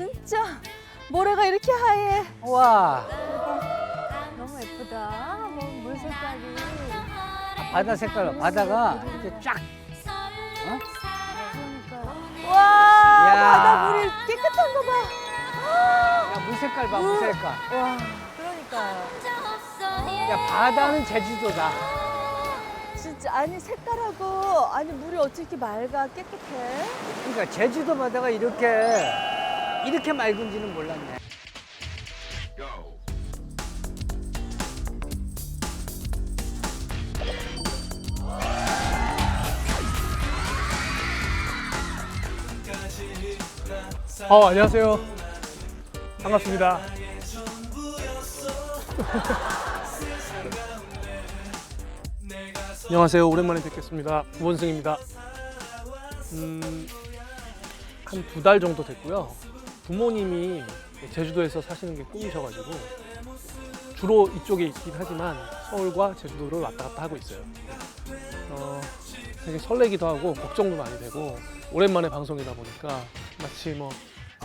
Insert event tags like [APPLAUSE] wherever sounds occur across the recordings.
진짜 모래가 이렇게 하얘. 와 너무 예쁘다. 뭐, 물 색깔이. 바다 색깔 바다가 이렇게 쫙 어? 와, 야. 바다 물이 깨끗한 거 봐. 야, 물 색깔 봐, 물 색깔. 와, 그러니까요. 야, 바다는 제주도다. 진짜 아니 색깔하고 아니 물이 어떻게 이렇게 맑아 깨끗해? 그러니까 제주도 바다가 이렇게 이렇게 맑은지는 몰랐네. 어, 안녕하세요. 반갑습니다. [LAUGHS] 안녕하세요. 오랜만에 뵙겠습니다. 우원승입니다. 음, 한 두 달 정도 됐고요. 부모님이 제주도에서 사시는 게 꿈이셔가지고 주로 이쪽에 있긴 하지만 서울과 제주도를 왔다 갔다 하고 있어요. 어, 되게 설레기도 하고 걱정도 많이 되고 오랜만에 방송이다 보니까 마치 뭐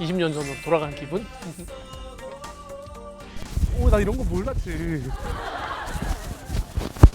20년 전으로 돌아간 기분? [LAUGHS] 오, 나 이런 거 몰랐지.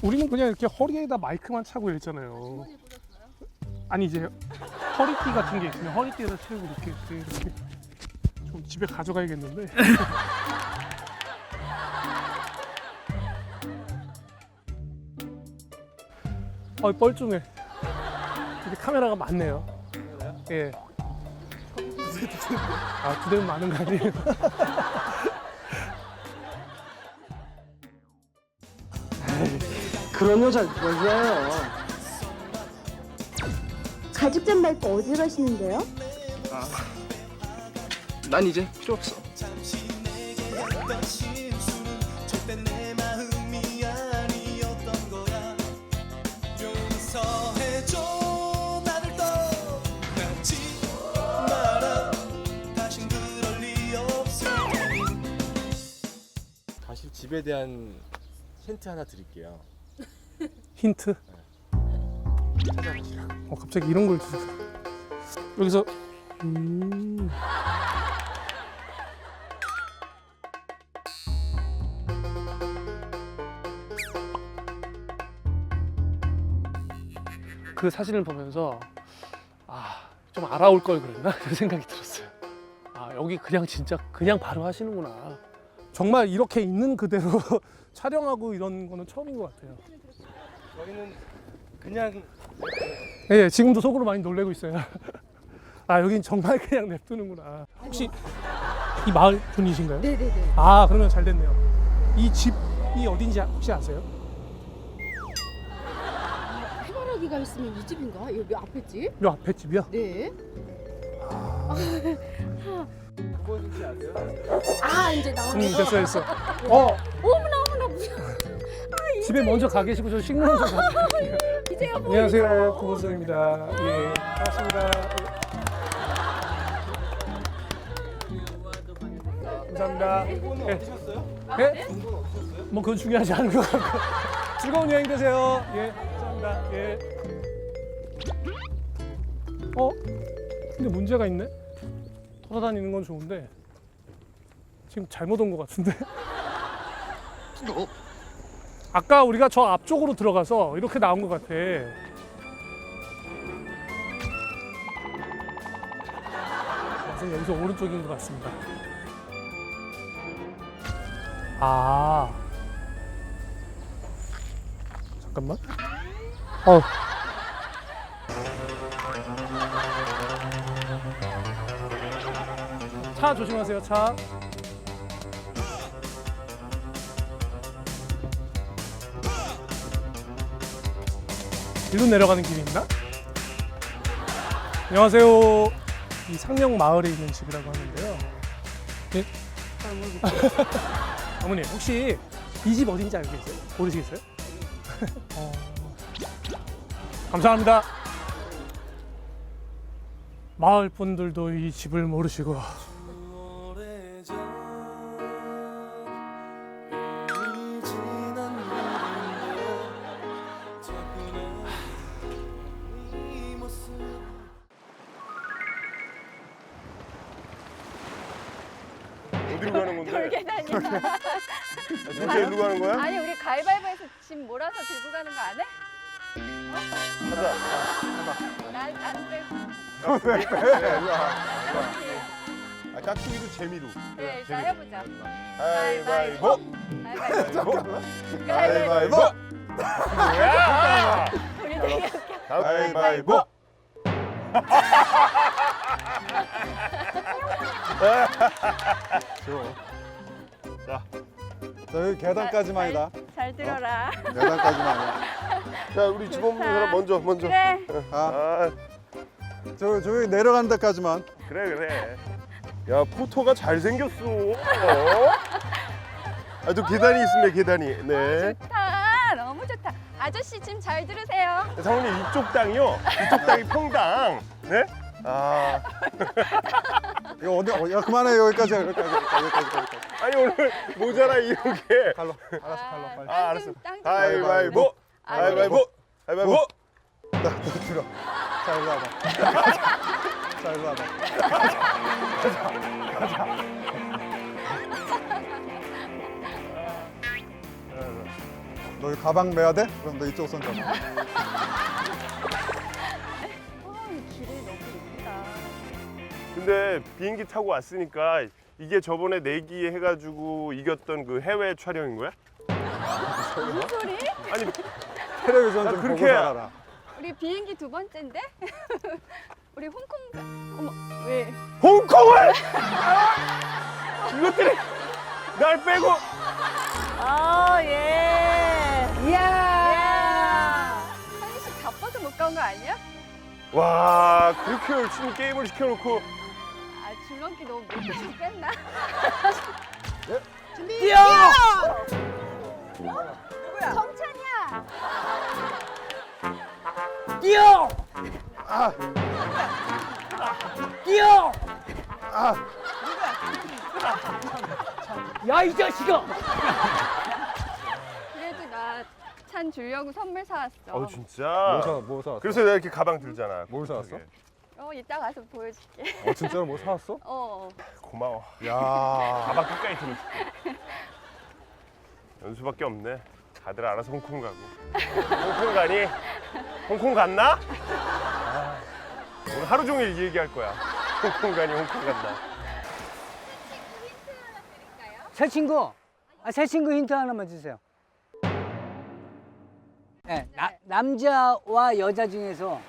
우리는 그냥 이렇게 허리에다 마이크만 차고 이랬잖아요. 아니 이제 허리띠 같은 게 있으면 허리띠에다 채우고 이렇게 이렇게, 집에 가져가야겠는데. [LAUGHS] 어, 뻘쭘해. 이게 카메라가 많네요. 예. 아, 두 대는 많은 거 아니에요? [LAUGHS] 그런 여자 왜 좋아해요? 가죽 잠바 입고 어디 가시는데요? 난 이제 필요 없어. 집에 대한 힌트 하나 드릴게요. [LAUGHS] 힌트. 어, 갑자기 이런 걸 주세요. 여기서 음. 그 사진을 보면서 아, 좀 알아올 걸 그랬나? [LAUGHS] 그런 생각이 들었어요. 아, 여기 그냥 진짜 그냥 바로 하시는구나. 정말 이렇게 있는 그대로 [LAUGHS] 촬영하고 이런 거는 처음인 것 같아요. 저희는 그냥 예, 지금도 속으로 많이 놀래고 있어요. [LAUGHS] 아, 여긴 정말 그냥 냅두는구나. 혹시 이 마을 분이신가요? 네네네. 아, 그러면 잘 됐네요. 이 집이 어딘지 혹시 아세요? 해바라기가 있으면 이 집인가? 여기 앞에 집? 요 앞에 집이요? 네. 아세요? 아 이제 음, 나오네. 됐어, 됐어. 어, 어머나 어머나 무슨 집에 먼저 가 계시고 저 식물 좀 가져갈게요. [LAUGHS] 이제야 보이네. 안녕하세요, 구본성입니다. 예, 반갑습니다. 감사합니다. 예. 어디셨어요? 예? 뭐 그건 중요하지 않은 것 같고 [LAUGHS] 즐거운 여행 되세요. 예, 감사합니다. 예. 어? 근데 문제가 있네. 돌아다니는 건 좋은데 지금 잘못 온 것 같은데. 아까 우리가 저 앞쪽으로 들어가서 이렇게 나온 것 같아. 그래서 여기서 오른쪽인 것 같습니다. 아. 잠깐만. 어. 차 조심하세요, 차. 일로 내려가는 길이 있나? 안녕하세요. 이 상령 마을에 있는 집이라고 하는데요. 네? [LAUGHS] 어머니 혹시 이 집 어딘지 알고 계세요? 모르시겠어요? [LAUGHS] 어... 감사합니다. 마을 분들도 이 집을 모르시고 어디로 가는. 진짜 일로 가는 거야? 아니 우리 가위바위보에서 짐 몰아서 들고 가는 거 안 해? 가자. 난안 빼고. 아, 깍두기도 재미로. 그래 일단 해보자. 가위바위보. 가위바위보. 가위바위보. 뭐야? 우리 되게 가위바위보. 자, 여기 계단까지만이다. 잘, 잘 들어라. 계단까지만이야. 자, 우리 집 없는 사람 먼저, 먼저. 그래. 아, 아, 저 저기 내려가는 데까지만. 그래, 그래. 야, 포토가 잘 생겼어. 어? 아, 또 계단이 있습니다, 계단이. 네. 좋다. 너무 좋다. 아저씨 짐잘 들으세요. 사모님, 이쪽 땅이요. 이쪽 땅이 평당. 네? 아, 이거 어디? 어, 야 그만해 여기까지 여기까지 여기까지 여기까지. 여기까지. 아니, 오늘 모자라 이렇게. 칼로. 알았어 칼로 빨리. 아, 알았어. 땅 좀- 가위바위보. 아, 가위바위보. 가위바위보. 나, 너 들어. 자 일로 와봐. [LAUGHS] 자 일로 와봐. 너이 가방 매야 돼? 그럼 너 이쪽 손 잡아. 어, 이 길이 너무 예쁘다. 근데 비행기 타고 왔으니까 이게 저번에 내기 해가지고 이겼던 그 해외 촬영인 거야? 무슨 소리? 아니 텔레비전 나좀 그렇게- 보고 살아라. 우리 비행기 두 번째인데? [LAUGHS] 우리 홍콩 가... 어머 왜? 홍콩을 이것들이 날 빼고 아 예. 이야. 현희 씨 바빠서 못 간 거 아니야? 와 그렇게 열심히 게임을 시켜놓고 아 줄넘기 너무 못해서 뺐나? 뛰어! 정찬이야. 뛰어! 뛰어! 야, 이 자식아! 그래도 나 찬 주려고 선물 사왔어. 어 진짜 뭐 사? 뭐 사왔어? 그래서 내가 이렇게 가방 들잖아 뭘 사왔어? 어 이따 가서 보여줄게. 어 진짜로 뭐 사왔어? [LAUGHS] 어. 고마워 야. 가방 끝까지 들어줄게 연수밖에 없네 다들 알아서 홍콩 가고 홍콩 가니? 홍콩 갔나? 아, 오늘 하루 종일 이 얘기할 거야 홍콩 가니 홍콩 갔나 새 친구. 아, 새 친구 힌트 하나만 주세요. 네, 나, 남자와 여자 중에서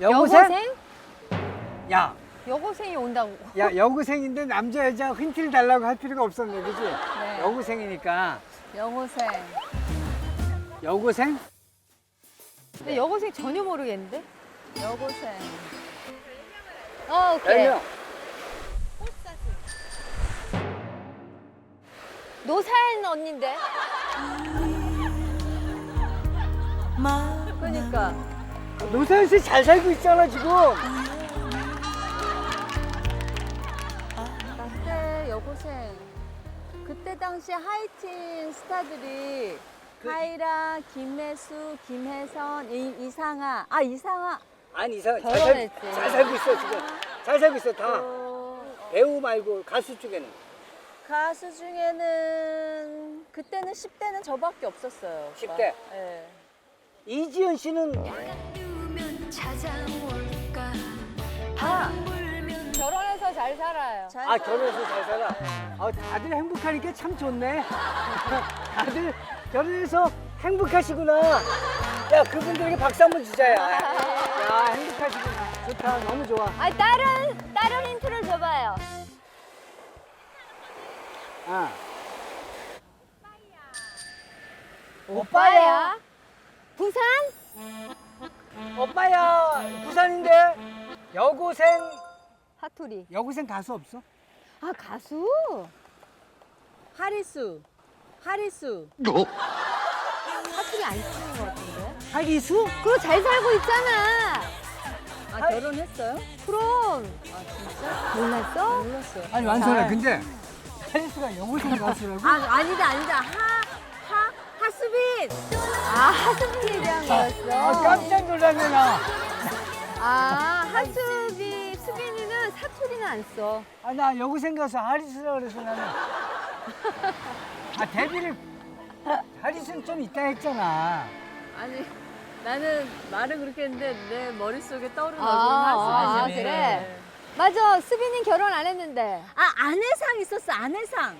여고생? 야, 여고생이 온다고. 야 여고생인데 남자 여자 힌트를 달라고 할 필요가 없었네, 그지? 네. 여고생이니까 여고생. 여고생? 근데 여고생 전혀 모르겠는데? 여고생. 어 오케이. 별명. 노사연 언니인데? 그러니까 노사연 씨 잘 살고 있잖아 지금. 그때 여고생. 그때 당시 하이틴 스타들이 카이라, 김혜수, 김혜선, 이, 이상아. 아 이상아. 아니 이상 잘, 살, 결혼했지. 잘 살고 있어 지금. 잘 살고 있어 다. 또 배우 말고 가수 쪽에는. 가수 중에는 그때는 10대는 저밖에 없었어요. 오빠. 10대? 네. 이지연 씨는 아 결혼해서 잘 살아요. 아 결혼해서 잘 살아. 아, 다들 행복하니까 참 좋네. [LAUGHS] 다들 결혼해서 행복하시구나. 야 그분들에게 박수 한번 주자 야. 야 행복하시구나. 좋다 너무 좋아. 아 다른 다른 힌트를 줘봐요. 아. 오빠야. 부산? 오빠야 부산인데 여고생 사투리. 여고생 가수 없어? 아 가수? 하리수. 하리수. 사투리 안 쓰는 것 같은데? 하기수? 그거 잘 살고 있잖아. 아 결혼했어요? 그럼 아 진짜? 몰랐어? 몰랐어요. 아니 완선아 근데 하기수가 여고생 가수라고? 아 아니다 아니다 하 하 하수빈. 아 하수빈에 대한 아 거였어. 깜짝 놀랐네 나. 아 하수빈 수빈이는 사투리는 안 써. 아, 나 여고생 가서 하리스라 그래서 나는. [LAUGHS] 아, 데뷔를 하리스는 좀 있다 했잖아. 아니 나는 말을 그렇게 했는데 내 머릿속에 떠오르는 아, 얼굴은 아, 하수빈이네. 그래? 맞아. 수빈이 결혼 안 했는데. 아 안혜상 있었어 안혜상.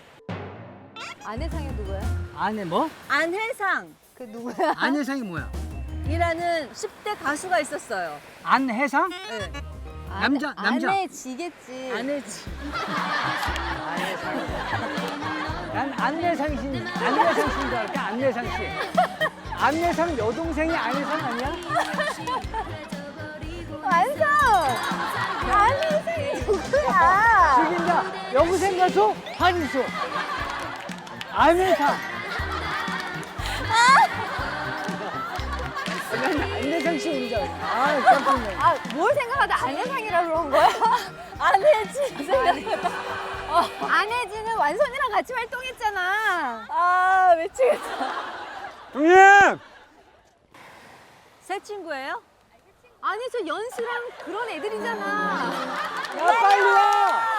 아내상이 누구야? 아내 뭐? 안혜상 그 누구야? 안혜상이 뭐야? 이라는 10대 가수가 있었어요. 안혜상? 네. 남자, 남자. 아내 지겠지. 안혜지. 난 안내상 씨, 안내상 씨인 줄 알았다. 안내상 씨. 안내상 여동생이 안내상 아니야? 완성! 아내상이 누구야? 죽인다. 여고생 가수 한희수. 안내상. 난 안내상 씨인 줄 알았어. 아, 깜짝 놀랐네. 아, 뭘 생각하다 아내상이라 그런 거야? 안혜지 생 아내지는 완선이랑 같이 활동했잖아. 아 미치겠다. 형님! 새 친구예요? 아니, 저 연수랑 그런 애들이잖아. 야, 빨리 와!